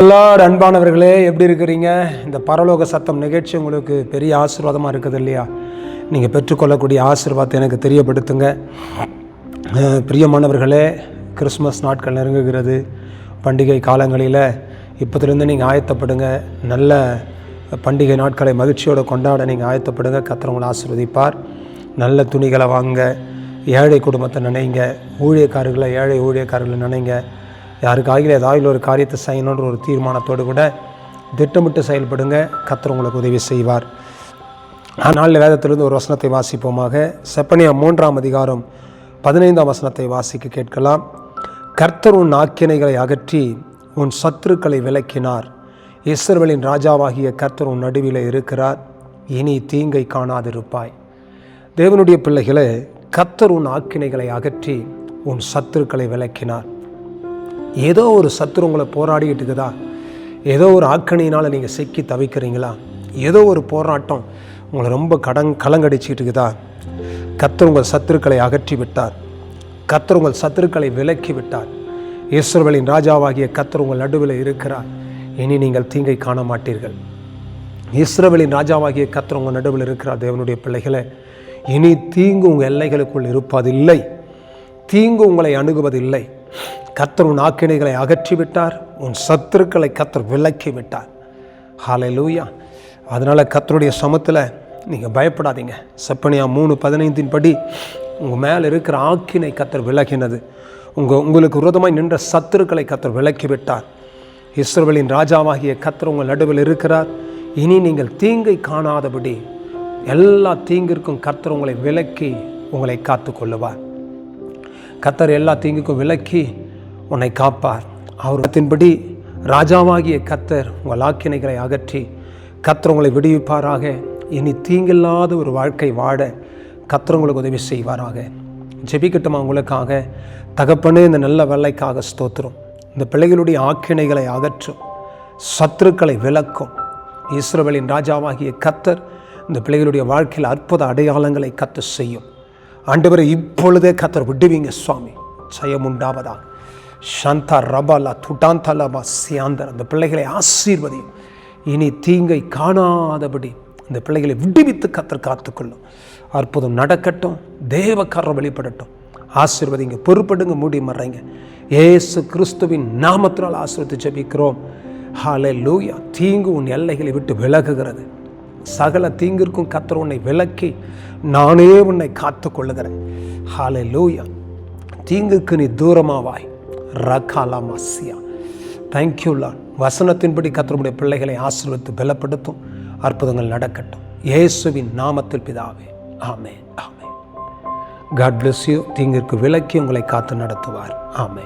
எல்லாரும் அன்பானவர்களே எப்படி இருக்கிறீங்க? இந்த பரலோக சத்தம் நிகழ்ச்சி உங்களுக்கு பெரிய ஆசீர்வாதமாக இருக்குது இல்லையா? நீங்கள் பெற்றுக்கொள்ளக்கூடிய ஆசீர்வாதத்தை எனக்கு தெரியப்படுத்துங்க. பிரியமானவர்களே கிறிஸ்மஸ் நாட்கள் நெருங்குகிறது. பண்டிகை காலங்களில் இப்போதுலேருந்து நீங்கள் ஆயத்தப்படுங்க. நல்ல பண்டிகை நாட்களை மகிழ்ச்சியோடு கொண்டாட நீங்கள் ஆயத்தப்படுங்க. கத்திரவங்களை ஆசிர்வதிப்பார் ஆசீர்வதிப்பார். நல்ல துணிகளை வாங்க ஏழை குடும்பத்தை நினைங்க. ஊழியக்காரர்களை ஏழை ஊழியக்காரர்களை நினைங்க. யாருக்காகில ஏதாவது ஒரு காரியத்தை செய்யணுன்ற ஒரு தீர்மானத்தோடு கூட திட்டமிட்டு செயல்படுங்க. கர்த்தர் உங்களுக்கு உதவி செய்வார். நாளில் வேதத்திலிருந்து ஒரு வசனத்தை வாசிப்போமாக. செப்பனியா மூன்றாம் அதிகாரம் பதினைந்தாம் வசனத்தை வாசிக்க கேட்கலாம். கர்த்தர் உன் ஆக்கினைகளை அகற்றி உன் சத்துருக்களை விலக்கினார். இஸ்ரவேலின் ராஜாவாகிய கர்த்தர் உன் நடுவில் இருக்கிறார். இனி தீங்கை காணாதிருப்பாய். தேவனுடைய பிள்ளைகளை கர்த்தர் உன் ஆக்கினைகளை அகற்றி உன் சத்துருக்களை விலக்கினார். ஏதோ ஒரு சத்துரு உங்களை போராடிக்கிட்டு இருக்குதா? ஏதோ ஒரு ஆக்கணியினால் நீங்கள் சிக்கி தவிக்கிறீங்களா? ஏதோ ஒரு போராட்டம் உங்களை ரொம்ப கடன் கலங்கடிச்சிக்கிட்டு இருக்குதா? கத்தர் உங்கள் சத்துருக்களை அகற்றி விட்டார். கத்தர் உங்கள் சத்துருக்களை விலக்கி விட்டார். ஈஸ்வரவளின் ராஜாவாகிய கத்தர் உங்கள் நடுவில் இருக்கிறார். இனி நீங்கள் தீங்கை காண மாட்டீர்கள் இஸ்ரவேலின் ராஜாவாகிய கர்த்தர் உங்கள் நடுவில் இருக்கிறார் தேவனுடைய பிள்ளைகளை. இனி தீங்கு உங்கள் எல்லைகளுக்குள் இருப்பதில்லை. தீங்கு உங்களை அணுகுவதில்லை. கத்தர் உன் ஆக்கினைகளை அகற்றி விட்டார் உன் சத்துருக்களை கத்தர் விலக்கி விட்டார். ஹாலை லூயா அதனால் கத்தருடைய சமத்தில் நீங்கள் பயப்படாதீங்க. செப்பனியா மூணு பதினைந்தின் படி உங்கள் மேலே இருக்கிற ஆக்கினை கத்தர் விலகினது உங்கள் உங்களுக்கு விரோதமாய் நின்ற சத்துருக்களை கத்தர் விலக்கி விட்டார். இஸ்ரவேலின் ராஜாவாகிய கத்தர் உங்கள் நடுவில் இருக்கிறார். இனி நீங்கள் தீங்கை காணாதபடி எல்லா தீங்கிற்கும் கர்த்தர் உங்களை விலக்கி உங்களை காத்து கொள்ளுவார் கத்தர் எல்லா தீங்குக்கும் விலக்கி உன்னை காப்பார். அவரத்தின்படி ராஜாவாகிய கத்தர் உங்கள் ஆக்கினைகளை அகற்றி கத்தர் உங்களை விடுவிப்பாராக. இனி தீங்கில்லாத ஒரு வாழ்க்கை வாழ கத்தர் உங்களுக்கு உதவி செய்வாராக. ஜெபிக்கட்டுமா உங்களுக்காக? தகப்பனே இந்த நல்ல வெள்ளைக்காக ஸ்தோத்திரம். இந்த பிள்ளைகளுடைய ஆக்கினைகளை அகற்றும் சத்துருக்களை விலக்கும் இஸ்ரோவேலின் ராஜாவாகிய கத்தர் இந்த பிள்ளைகளுடைய வாழ்க்கையில் அற்புத அடையாளங்களை கத்து செய்யும். ஆண்டவரை இப்பொழுதே கத்தர் விடுவீங்க சுவாமி. ஜெயம் உண்டாவதாக சந்தா ரபாலா துட்டாந்தலமா சியாந்தர் அந்த பிள்ளைகளை ஆசீர்வதியும். இனி தீங்கை காணாதபடி அந்த பிள்ளைகளை விடுவித்து கத்தர் காத்துக்கொள்ளும். அற்புதம் நடக்கட்டும் தேவக்காரர் வெளிப்படட்டும் ஆசீர்வதிங்க பொறுப்படுங்க மூடி மறைங்க. ஏசு கிறிஸ்துவின் நாமத்தினால் ஆசீர்வதி ஜெபிக்கிறோம். ஹாலே லூயா தீங்கு உன் எல்லைகளை விட்டு விலகுகிறது. சகல தீங்கிற்கும் கத்தர் உன்னை விலக்கி நானே உன்னை காத்து கொள்ளுகிறேன் ஹாலே லூயா தீங்குக்கு நீ தூரமாவாய். ரகாலா மசியா. தேங்க்யூ லான் வசனத்தின்படி கத்தருடைய பிள்ளைகளை ஆசீர்வித்து பலப்படுத்தும். அற்புதங்கள் நடக்கட்டும். இயேசுவின் நாமத்தில் பிதாவே. ஆமே ஆமே காட் பிளஸ் யூ தீங்கிற்கு விலக்கி உங்களை காத்து நடத்துவார். ஆமே